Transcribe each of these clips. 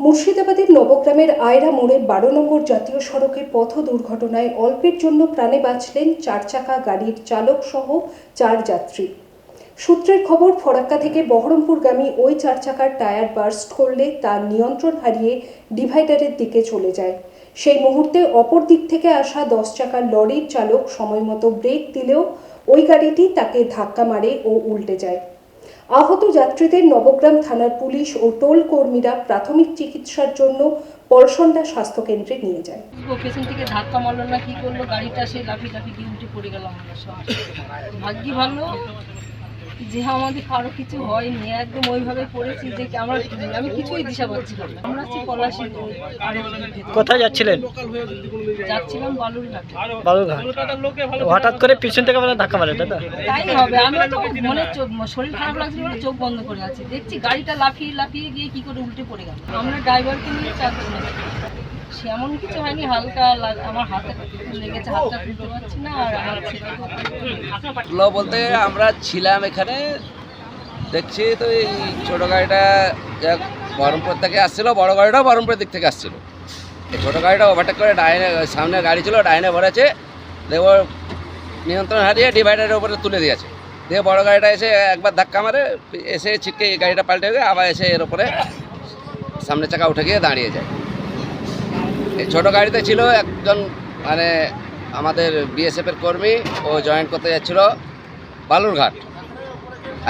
মুর্শিদাবাদের নবগ্রামের আয়রা মোড়ে বারো নম্বর জাতীয় সড়কে পথ দুর্ঘটনায় অল্পের জন্য প্রাণে বাঁচলেন চার চাকা গাড়ির চালক সহ চার যাত্রী। সূত্রের খবর, ফরাক্কা থেকে বহরমপুরগামী ওই চার চাকার টায়ার বার্স্ট করলে তার নিয়ন্ত্রণ হারিয়ে ডিভাইডারের দিকে চলে যায়। সেই মুহূর্তে অপর দিক থেকে আসা দশ চাকার লরির চালক সময়মতো ব্রেক দিলেও ওই গাড়িটি তাকে ধাক্কা মারে ও উল্টে যায়। আহত যাত্রীদের নবগ্রাম থানার পুলিশ ও টোল কর্মীরা প্রাথমিক চিকিৎসার জন্য পরশন্ডা স্বাস্থ্য কেন্দ্রে নিয়ে যায়। পেছন থেকে ধাক্কা মারলো না, কি করল? গাড়িটা সে লাফি লাফি দিয়ে উঠে পড়ে গেল আমরা ভাগ্যি ভালো? যে আমাদের কারও কিছু হয়নি একদম ওইভাবে পড়েছি যে আমরা আমি কিছুই দিশা পাচ্ছিলাম না। আমরা আছি পলাশি কোথায় যাচ্ছিলেন? যাচ্ছিলাম বালুরঘাটে। বালুরঘাট। হঠাৎ করে পিছন থেকে মানে ধাক্কা মারে তো? তাই হবে আমরা তো মনে চোখ শরীর খারাপ লাগছিল বলে চোখ বন্ধ করে আছি। দেখছি গাড়িটা লাফিয়ে লাফিয়ে গিয়ে কি করে উল্টে পড়ে গেল। আমরা ড্রাইভারকে নিয়ে চারজন সে এমন কিছু হয়নি, হালকা আমার হাতে লেগেছে, হাতটা তুলতে পারছি না, আর আমার বলতে আমরা ছিলাম এখানে। দেখছি তো এই ছোটো গাড়িটা বহরমপুর থেকে আসছিল, বড় গাড়িটাও বহরমপুরের দিক থেকে আসছিল। এই ছোটো গাড়িটা ওভারটেক করে ডাইনে, সামনে গাড়ি ছিল, ডাইনে ভরেছে ও নিয়ন্ত্রণ হারিয়ে ডিভাইডারের উপরে তুলে দিয়েছে। দিয়ে বড় গাড়িটা এসে একবার ধাক্কা মারে, এসে ছিটকে গাড়িটা পাল্টে গিয়ে আবার এসে এর উপরে সামনে চাকা উঠে গিয়ে দাঁড়িয়ে যায়। ছোটো গাড়িতে ছিল একজন মানে আমাদের বিএসএফের কর্মী, ও জয়েন্ট করতে যাচ্ছিল বালুরঘাট।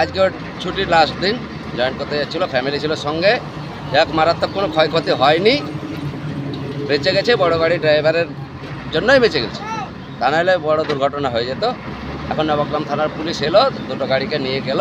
আজকে ওর ছুটির লাস্ট দিন জয়েন্ট করতে যাচ্ছিল ফ্যামিলি ছিল সঙ্গে। যাক মারাত্মক কোনো ক্ষয়ক্ষতি হয়নি। বেঁচে গেছে, বড় গাড়ি ড্রাইভারের জন্যই বেঁচে গেছে। তা নাহলে বড় দুর্ঘটনা হয়ে যেত। এখন নবগ্রাম থানার পুলিশ এলো, দুটো গাড়িকে নিয়ে গেল।